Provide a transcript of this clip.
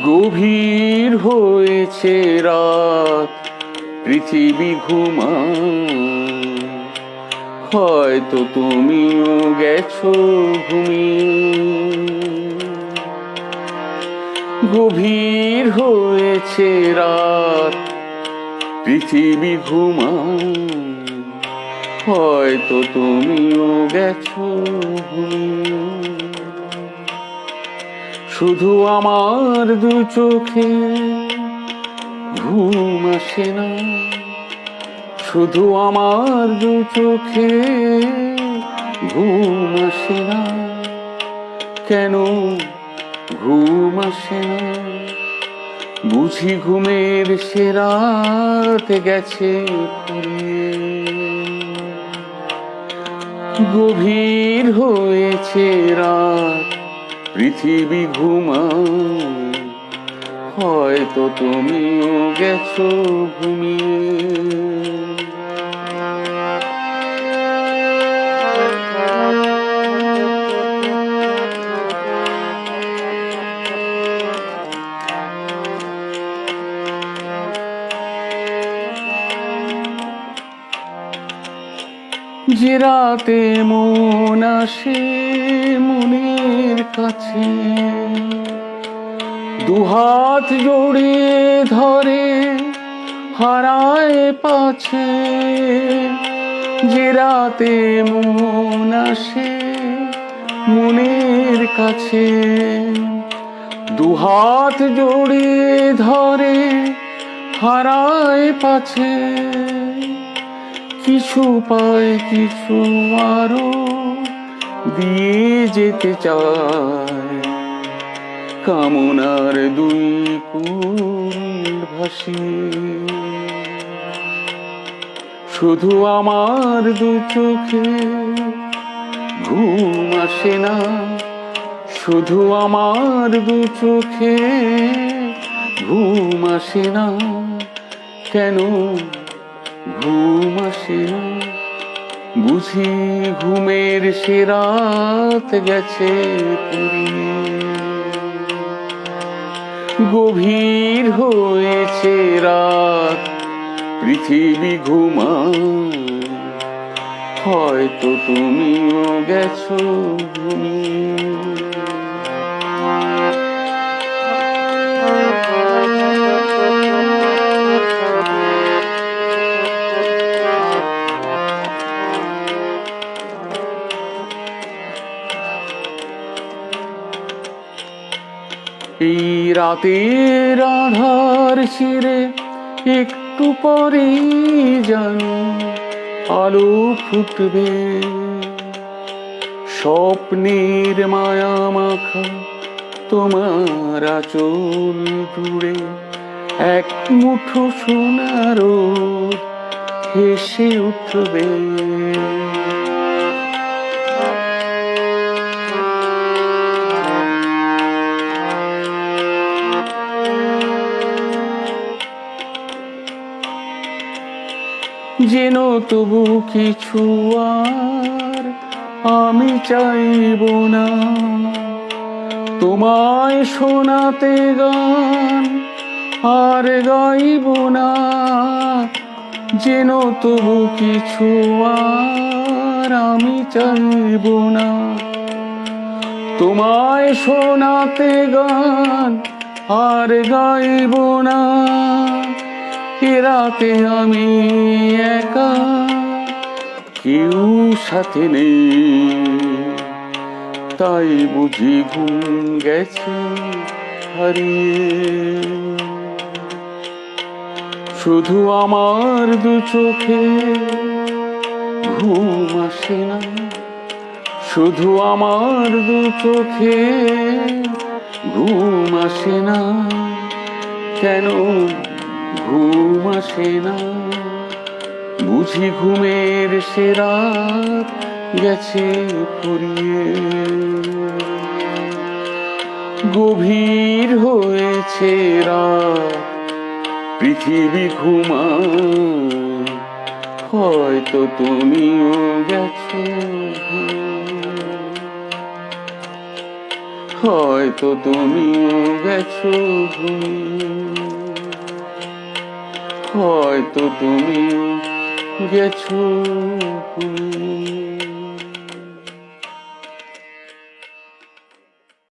গভীর হয়েছে রাত, পৃথিবী ঘুমা হয়তো তুমিও গেছো ঘুমিয়ে। গভীর হয়েছে রাত, পৃথিবী ঘুমা হয়তো তুমিও গেছো ঘুমিয়ে। শুধু আমার দু চোখে ঘুম আসে না। শুধু আমার দু চোখে ঘুম আসে না। কেন ঘুম আসে না? বুঝি ঘুমের সেরাত গেছে গভীর হয়েছে রাত পৃথিবী ঘুমা হয়তো তুমিও গেছো ঘুমিয়ে। যে রাতে মন আসে মনের কাছে। দুহাত জড়িয়ে ধরে হারায় পাছে। যে রাতে মন আসে মনের কাছে। দুহাত জড়িয়ে ধরে হারায় পাছে। কিছু পায়, কিছু আরও দিয়ে যেতে চায়। কামনার দুই কুল ভাসি। শুধু আমার দু চোখে ঘুম আসে না। শুধু আমার দু চোখে ঘুম আসে না। কেন ঘুম আসে না? বুঝি ঘুমের সেরাত গেছে পুরিয়ে গভীর হয়েছে রাত পৃথিবী ঘুমা হয়তো তুমিও গেছো ঘুমিয়ে। এই রাতের আধার ছিঁড়ে একটু পরে জানি আলো ফুটবে। স্বপ্নের মায়া মাখা তোমার আচল জুড়ে এক মুঠো সোনার হেসে উঠবে। যেন তবু কিছু আর আমি চাইব না। তোমায় শোনাতে গান আর গাইব না। যেন তবু কিছু আর আমি চাইব না। তোমায় শোনাতে গান আর গাইব না। রাতে আমি একা। কেউ সাথে নেই। তাই বুঝি ঘুম গেছে হারিয়ে। শুধু আমার দু চোখে ঘুম আসে না। শুধু আমার দু চোখে ঘুম আসে না। কেন ঘুম আসে না। বুঝি ঘুমের সেরা গেছে ফুরিয়ে। গভীর হয়েছে পৃথিবী ঘুমা হয়তো তুমিও গেছো। হয়তো তুমিও গেছো। ঘুমিয়ে হয়তো তুমি গেছো।